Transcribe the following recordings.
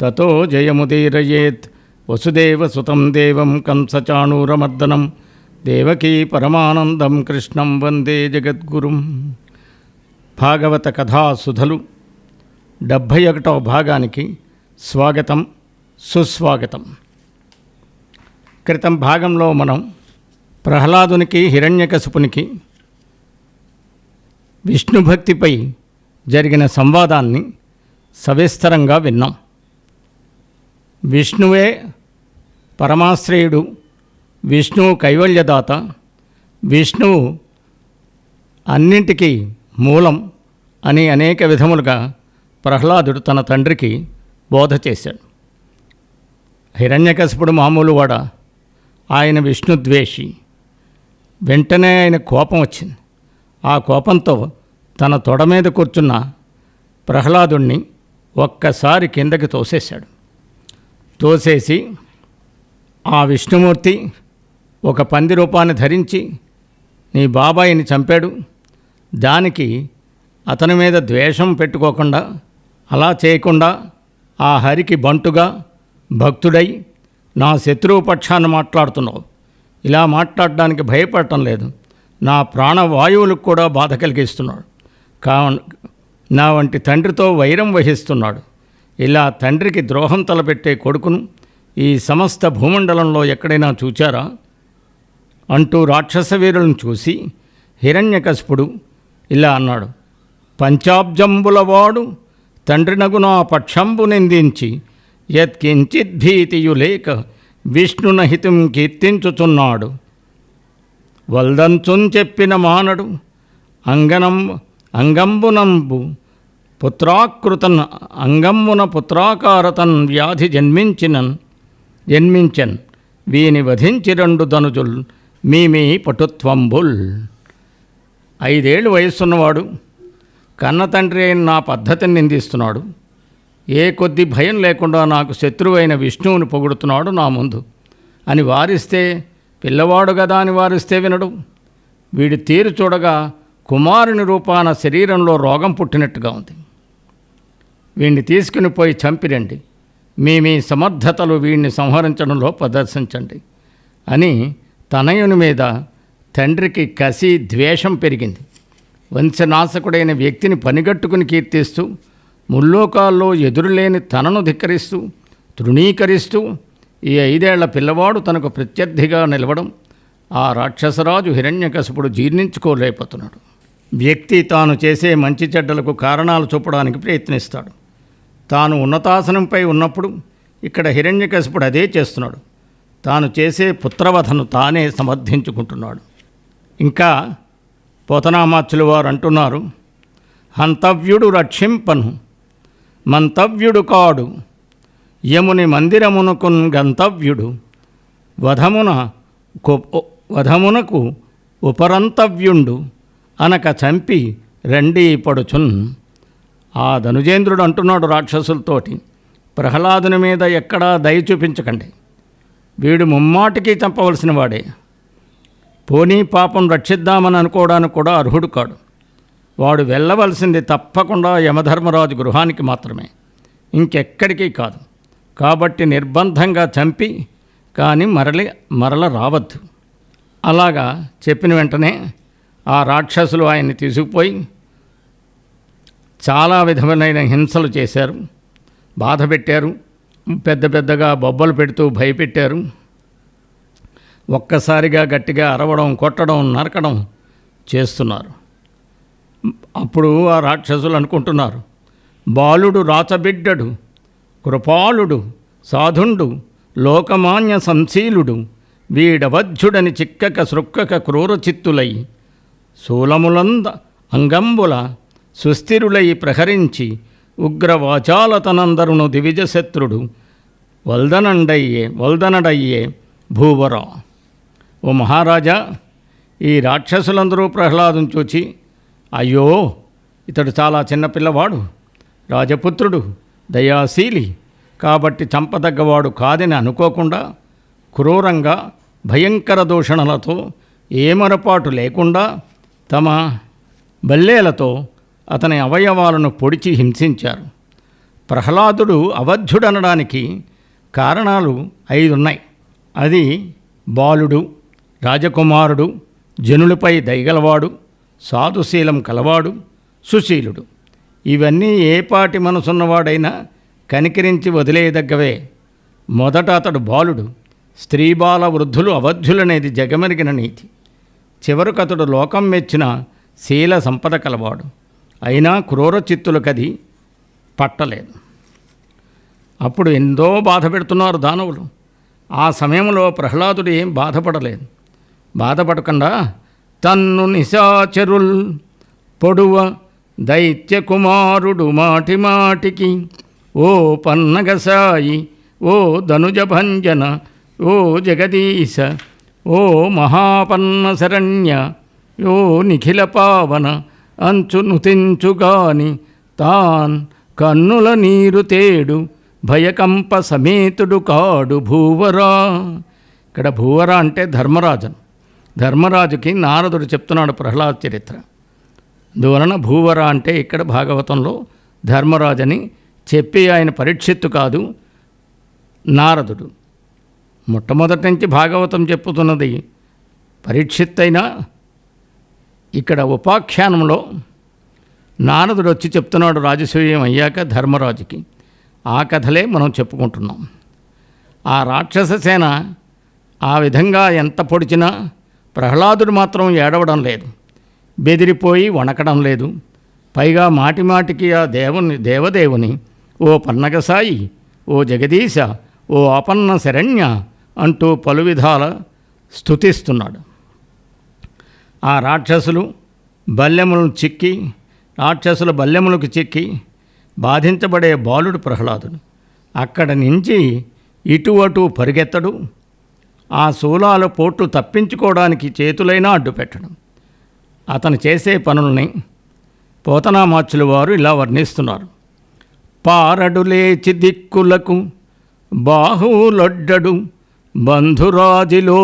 తతో జయముదీరయేత్. వసుదేవసుతం దేవం కంసచాణూరమర్దనం దేవకీ పరమానందం కృష్ణం వందే జగద్గురుం. భాగవత కథాసుధలు డెబ్భై ఒకటవ భాగానికి స్వాగతం సుస్వాగతం. క్రితం భాగంలో మనం ప్రహ్లాదునికి హిరణ్యకశిపునికి విష్ణుభక్తిపై జరిగిన సంవాదాన్ని సవిస్తరంగా విన్నాం. విష్ణువే పరమాశ్రయుడు విష్ణువు కైవల్యదాత విష్ణువు అన్నింటికీ మూలం అని అనేక విధములుగా ప్రహ్లాదుడు తన తండ్రికి బోధ చేశాడు. హిరణ్యకశపుడు మామూలు వాడ ఆయన విష్ణుద్వేషి వెంటనే ఆయన కోపం వచ్చింది. ఆ కోపంతో తన తొడ మీద కూర్చున్న ప్రహ్లాదుణ్ణి ఒక్కసారి కిందకి తోసేశాడు. తోసేసి ఆ విష్ణుమూర్తి ఒక పంది రూపాన్ని ధరించి నీ బాబాయిని చంపాడు. దానికి అతని మీద ద్వేషం పెట్టుకోకుండా అలా చేయకుండా ఆ హరికి బంటుగా భక్తుడై నా శత్రువు పక్షాన్ని మాట్లాడుతున్నావు. ఇలా మాట్లాడడానికి భయపడటం లేదు. నా ప్రాణవాయువులకు కూడా బాధ కలిగిస్తున్నాడు. కా నా వంటి తండ్రితో వైరం వహిస్తున్నాడు. ఇలా తండ్రికి ద్రోహం తలపెట్టే కొడుకును ఈ సమస్త భూమండలంలో ఎక్కడైనా చూచారా? అంటూ రాక్షస వీరులను చూసి హిరణ్యకశపుడు ఇలా అన్నాడు పంచాబ్జంబులవాడు తండ్రినగు నా పక్షంబు నిందించి యత్కించిత్ భీతియు లేక విష్ణునహితం కీర్తించుచున్నాడు. వల్దంచున్ చెప్పిన మానడు అంగనం అంగంబునంబు పుత్రాకృతన్ అంగమ్మున పుత్రాకారతన్ వ్యాధి జన్మించినన్ జన్మించన్. వీని వధించి రెండు ధనుజుల్ మీ మీ పటుత్వంబుల్. ఐదేళ్ళు వయస్సున్నవాడు కన్న తండ్రి అయిన నా పద్ధతిని నిందిస్తున్నాడు. ఏ కొద్ది భయం లేకుండా నాకు శత్రువైన విష్ణువుని పొగుడుతున్నాడు నా ముందు. అని వారిస్తే పిల్లవాడు కదా అని వారిస్తే వినడు. వీడి తీరు చూడగా కుమారుని రూపాన శరీరంలో రోగం పుట్టినట్టుగా ఉంది. వీణ్ణి తీసుకుని పోయి చంపిరండి. మీ మీ సమర్థతలు వీణ్ణి సంహరించడంలో ప్రదర్శించండి అని తనయుని మీద తండ్రికి కసి ద్వేషం పెరిగింది. వంశనాశకుడైన వ్యక్తిని పనిగట్టుకుని కీర్తిస్తూ ముల్లోకాల్లో ఎదురులేని తనను ధిక్కరిస్తూ తృణీకరిస్తూ ఈ ఐదేళ్ళ పిల్లవాడు తనకు ప్రత్యర్థిగా నిలవడం ఆ రాక్షసరాజు హిరణ్యకశపుడు జీర్ణించుకోలేకపోతున్నాడు. వ్యక్తి తాను చేసే మంచి చెడ్డలకు కారణాలు చూపడానికి ప్రయత్నిస్తాడు. తాను ఉన్నతాసనంపై ఉన్నప్పుడు ఇక్కడ హిరణ్యకశపుడు అదే చేస్తున్నాడు. తాను చేసే పుత్రవధను తానే సమర్థించుకుంటున్నాడు. ఇంకా పోతనామాచులు వారు అంటున్నారు హంతవ్యుడు రక్షింపను మంతవ్యుడు కాడు యముని మందిరమునకున్ గంతవ్యుడు వధమున కు- వధమునకు ఉపరంతవ్యుండు అనక చంపి రెండీ పడుచున్. ఆ ధనుజేంద్రుడు అంటున్నాడు రాక్షసులతోటి ప్రహ్లాదుని మీద ఎక్కడా దయ చూపించకండి. వీడు ముమ్మాటికి చంపవలసిన వాడే. పోనీ పాపం రక్షిద్దామని అనుకోవడానికి కూడా అర్హుడు కాడు. వాడు వెళ్ళవలసింది తప్పకుండా యమధర్మరాజు గృహానికి మాత్రమే. ఇంకెక్కడికి కాదు. కాబట్టి నిర్బంధంగా చంపి కానీ మరలి మరల రావద్దు. అలాగా చెప్పిన వెంటనే ఆ రాక్షసులు ఆయన్ని తీసుకుపోయి చాలా విధమైన హింసలు చేశారు. బాధ పెట్టారు. పెద్ద పెద్దగా బొబ్బలు పెడుతూ భయపెట్టారు. ఒక్కసారిగా గట్టిగా అరవడం కొట్టడం నరకడం చేస్తున్నారు. అప్పుడు ఆ రాక్షసులు అనుకుంటున్నారు. బాలుడు రాచబిడ్డడు కృపాలుడు సాధుండు లోకమాన్య సంశీలుడు వీడవధ్యుడని చిక్కక సృక్కక క్రూరచిత్తులై శూలములంద అంగంబుల సుస్థిరులై ప్రహరించి ఉగ్రవాచాలతనందరును దివిజశత్రుడు వల్దనండయ్యే వల్దనడయ్యే భూవరా. ఓ మహారాజా ఈ రాక్షసులందరూ ప్రహ్లాదం చూచి అయ్యో ఇతడు చాలా చిన్నపిల్లవాడు రాజపుత్రుడు దయాశీలి కాబట్టి చంపదగ్గవాడు కాదని అనుకోకుండా క్రూరంగా భయంకర దూషణలతో ఏమరపాటు లేకుండా తమ బల్లేలతో అతని అవయవాలను పొడిచి హింసించారు. ప్రహ్లాదుడు అవధ్యుడనడానికి కారణాలు ఐదున్నాయి. అది బాలుడు రాజకుమారుడు జనులపై దయగలవాడు సాధుశీలం కలవాడు సుశీలుడు. ఇవన్నీ ఏపాటి మనసున్నవాడైనా కనికరించి వదిలేయదగ్గవే. మొదట అతడు బాలుడు స్త్రీ బాల వృద్ధులు అవధ్యులనేది జగమెరిగిన నీతి. చివరకు అతడు లోకం మెచ్చిన శీల సంపద కలవాడు. అయినా క్రూర చిత్తులకది పట్టలేదు. అప్పుడు ఎంతో బాధ పెడుతున్నారు దానవులు. ఆ సమయంలో ప్రహ్లాదుడు ఏం బాధపడలేదు. బాధపడకుండా తన్ను నిశాచరుల్ పొడువ దైత్య కుమారుడు మాటి మాటికి ఓ పన్నగసాయి ఓ ధనుజభంజన ఓ జగదీశ ఓ మహాపన్న శరణ్య ఓ నిఖిల పావన అంచు నుతించుగాని తాన్ కన్నుల నీరు తేడు భయకంప సమేతుడు కాడు భూవరా. ఇక్కడ భూవరా అంటే ధర్మరాజన్. ధర్మరాజుకి నారదుడు చెప్తున్నాడు ప్రహ్లాద్ చరిత్ర. అందువలన భూవర అంటే ఇక్కడ భాగవతంలో ధర్మరాజని చెప్పి ఆయన పరీక్షిత్తు కాదు నారదుడు. మొట్టమొదటి నుంచి భాగవతం చెప్పుతున్నది పరీక్షిత్తైనా ఇక్కడ ఉపాఖ్యానంలో నారదుడు వచ్చి చెప్తున్నాడు రాజసూయం అయ్యాక ధర్మరాజుకి. ఆ కథలే మనం చెప్పుకుంటున్నాం. ఆ రాక్షస సేన ఆ విధంగా ఎంత పొడిచినా ప్రహ్లాదుడు మాత్రం ఏడవడం లేదు. బెదిరిపోయి వణకడం లేదు. పైగా మాటి మాటికి ఆ దేవుని దేవదేవుని ఓ పన్నగసాయి ఓ జగదీశ ఓ ఆపన్న శరణ్య అంటూ పలు విధాల స్థుతిస్తున్నాడు ఆ రాక్షసులు బల్లెములను చిక్కి రాక్షసుల బల్లెములకు చిక్కి బాధించబడే బాలుడు ప్రహ్లాదుడు. అక్కడ నుంచి ఇటు అటు పరిగెత్తడు. ఆ శూలాల పోట్లు తప్పించుకోవడానికి చేతులైనా అడ్డుపెట్టడం అతను చేసే పనుల్ని పోతనామాచుల వారు ఇలా వర్ణిస్తున్నారు. పారడు లేచి దిక్కులకు బాహువులొడ్డడు బంధురాజిలో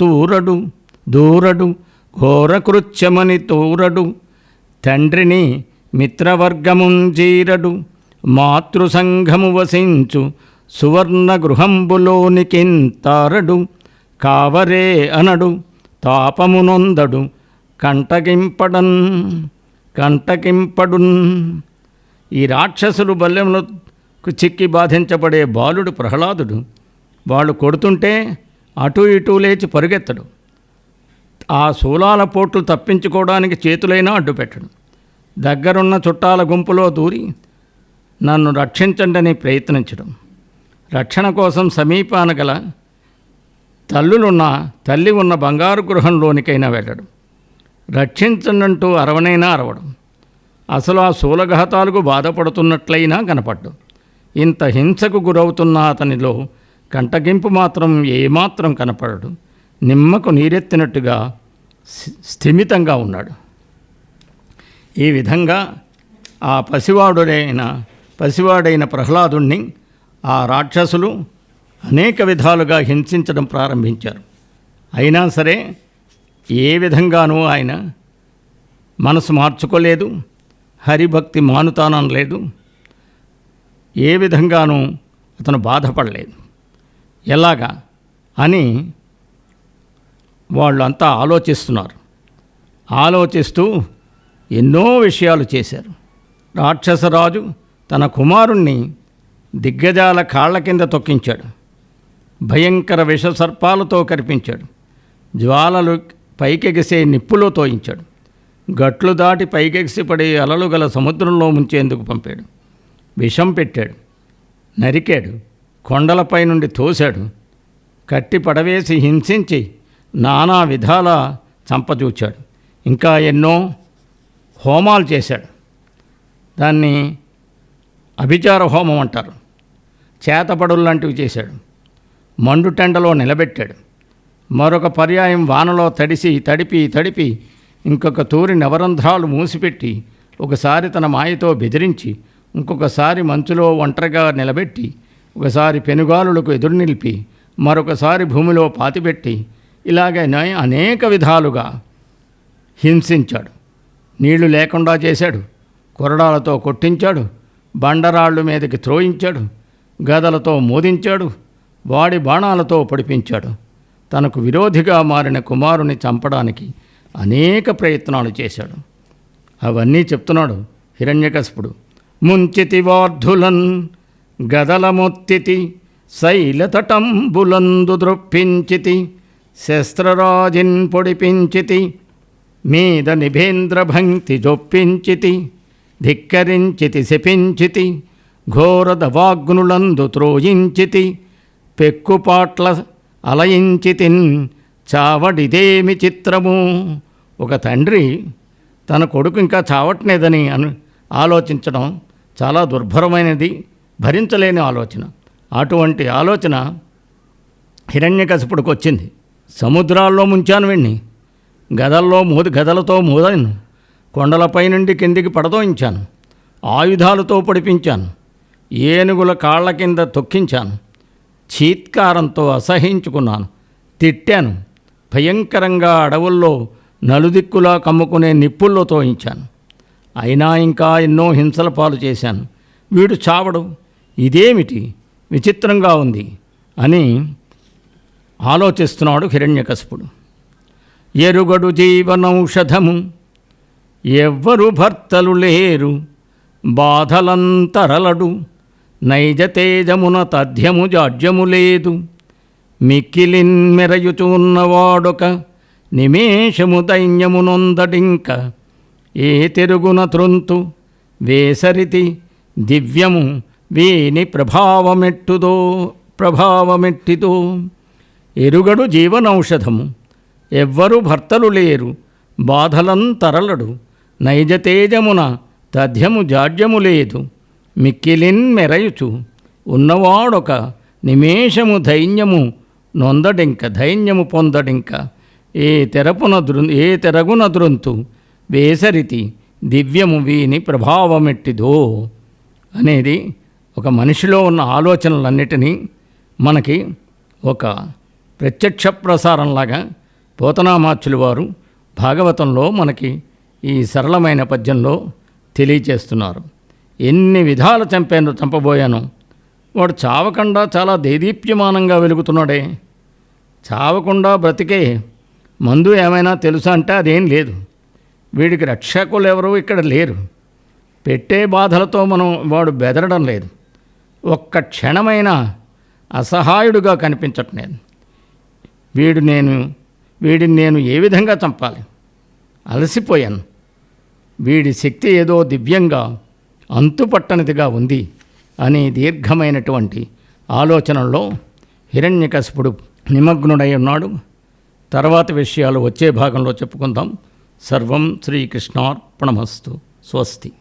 తూరడు దూరడు ఘోరకృత్యమని తూరడు. తండ్రిని మిత్రవర్గముంజీరడు మాతృసంఘము వసించు. సువర్ణ గృహంబులోనికింతారడు కావరే అనడు. తాపమునొందడు. కంటగింపడన్ కంటకింపడున్. ఈ రాక్షసులు బల్లెములకు చిక్కి బాధించబడే బాలుడు ప్రహ్లాదుడు. వాళ్ళు కొడుతుంటే అటు ఇటు లేచి పరుగెత్తడు. ఆ శూలాల పోట్లు తప్పించుకోవడానికి చేతులైనా అడ్డుపెట్టడు. దగ్గరున్న చుట్టాల గుంపులో దూరి నన్ను రక్షించండని ప్రయత్నించడం. రక్షణ కోసం సమీపాన గల తల్లులున్న తల్లి ఉన్న బంగారు గృహంలోనికైనా వెళ్ళడం. రక్షించండంటూ అరవనైనా అరవడం. అసలు ఆ శూలఘాతాలకు బాధపడుతున్నట్లయినా కనపడ్డం. ఇంత హింసకు గురవుతున్న అతనిలో కంటగింపు మాత్రం ఏమాత్రం కనపడడు. నిమ్మకు నీరెత్తినట్టుగా స్థిమితంగా ఉన్నాడు. ఈ విధంగా ఆ పసివాడుడైన పసివాడైన ప్రహ్లాదుణ్ణి ఆ రాక్షసులు అనేక విధాలుగా హింసించడం ప్రారంభించారు. అయినా సరే ఏ విధంగానూ ఆయన మనసు మార్చుకోలేదు హరిభక్తి మానుతానం లేదు ఏ విధంగానూ అతను బాధపడలేదు. ఎలాగా అని వాళ్ళంతా ఆలోచిస్తున్నారు. ఆలోచిస్తూ ఎన్నో విషయాలు చేశారు. రాక్షసరాజు తన కుమారుణ్ణి దిగ్గజాల కాళ్ళ కింద తొక్కించాడు. భయంకర విషసర్పాలతో కనిపించాడు జ్వాలలు పైకెగిసే నిప్పులో తోయించాడు. గట్లు దాటి పైకెగిసి పడే అలలు గల సముద్రంలో ముంచేందుకు పంపాడు. విషం పెట్టాడు. నరికాడు. కొండలపై నుండి తోశాడు. కట్టి పడవేసి హింసించి నానా విధాల చంపచూచాడు ఇంకా ఎన్నో హోమాలు చేశాడు. దాన్ని అభిచార హోమం అంటారు. చేతపడులు లాంటివి చేశాడు. మండుటెండలో నిలబెట్టాడు. మరొక పర్యాయం వానలో తడిసి తడిపి తడిపి ఇంకొక తూరి నవరంధ్రాలు మూసిపెట్టి ఒకసారి తన మాయతో బెదిరించి ఇంకొకసారి మంచులో ఒంటరిగా నిలబెట్టి ఒకసారి పెనుగాలులకు ఎదురు నిలిపి మరొకసారి భూమిలో పాతిపెట్టి ఇలాగే అనేక విధాలుగా హింసించాడు. నీళ్ళు లేకుండా చేశాడు. కొరడాలతో కొట్టించాడు. బండరాళ్ళు మీదకి త్రోయించాడు. గదలతో మోదించాడు. వాడి బాణాలతో పడిపించాడు. తనకు విరోధిగా మారిన కుమారుని చంపడానికి అనేక ప్రయత్నాలు చేశాడు. అవన్నీ చెప్తున్నాడు హిరణ్యకశపుడు. ముంచితి వార్ధులన్ గదలమొత్తితి శైలతటంబులందు ద్రొప్పించితి శస్త్రరాజిన్ పొడిపించితి మీద నిభేంద్రభంక్తి జొప్పించితి ధిక్కరించితి శపించితి ఘోరదవాగ్నులందు త్రోయించితి పెక్కుపాట్ల అలయించితిన్ చావడిదేమి చిత్రము. ఒక తండ్రి తన కొడుకు ఇంకా చావట్లేదని అను ఆలోచించడం చాలా దుర్భరమైనది భరించలేని ఆలోచన. అటువంటి ఆలోచన హిరణ్యకశపుడికి వచ్చింది. సముద్రాల్లో ముంచాను వీణ్ణి. గదల్లో మోది గదలతో మోదాను. కొండలపై నుండి కిందికి పడదోయించాను ఆయుధాలతో పడిపించాను. ఏనుగుల కాళ్ళ కింద తొక్కించాను. చీత్కారంతో అసహించుకున్నాను. తిట్టాను. భయంకరంగా అడవుల్లో నలుదిక్కులా కమ్ముకునే నిప్పుల్లో తోయించాను. అయినా ఇంకా ఎన్నో హింసల పాలు చేశాను. వీడు చావడు. ఇదేమిటి? విచిత్రంగా ఉంది అని ఆలోచిస్తున్నాడు హిరణ్యకశపుడు. ఎరుగడు జీవనౌషధము ఎవ్వరు భర్తలు లేరు బాధలంతరలడు నైజ తేజమున తథ్యము జాడ్యము లేదు. మిక్కిలిన్ మెరయుచున్నవాడొక నిమేషము దైన్యమునొందడింక ఏ తిరుగున త్రొంతు వేసరితి దివ్యము వీని ప్రభావమెట్టుదో ప్రభావమెట్టిదో. ఎరుగడు జీవనౌషధము. ఎవ్వరు భర్తలు లేరు. బాధలంతరలడు నైజ తేజమున తథ్యము జాడ్యము లేదు. మిక్కిలిన్ మెరయుచు. ఉన్నవాడొక నిమేషము ధైన్యము నొందడింక ధైన్యము పొందడింక. ఏ తెరపున దృ ఏ తెరగున దృంతు. వేసరితి దివ్యము వీని ప్రభావమెట్టిదో అనేది ఒక మనిషిలో ఉన్న ఆలోచనలన్నిటినీ మనకి ఒక ప్రత్యక్ష ప్రసారంలాగా పోతనామాచులు వారు భాగవతంలో మనకి ఈ సరళమైన పద్యంలో తెలియచేస్తున్నారు. ఎన్ని విధాలు చంపాను చంపబోయాను? వాడు చావకుండా చాలా దేదీప్యమానంగా వెలుగుతున్నాడే. చావకుండా బ్రతికే మందు ఏమైనా తెలుసా అంటే అదేం లేదు. వీడికి రక్షకులు ఎవరు ఇక్కడ లేరు. పెట్టే బాధలతో మనం వాడు బెదరడం లేదు. ఒక్క క్షణమైన అసహాయుడుగా కనిపించట్లేదు వీడు నేను వీడిని నేను ఏ విధంగా చంపాలి? అలసిపోయాను. వీడి శక్తి ఏదో దివ్యంగా అంతుపట్టనిదిగా ఉంది అని దీర్ఘమైనటువంటి ఆలోచనల్లో హిరణ్యకశపుడు నిమగ్నుడై ఉన్నాడు. తర్వాత విషయాలు వచ్చే భాగంలో చెప్పుకుందాం. సర్వం శ్రీకృష్ణార్పణమస్తు. స్వస్తి.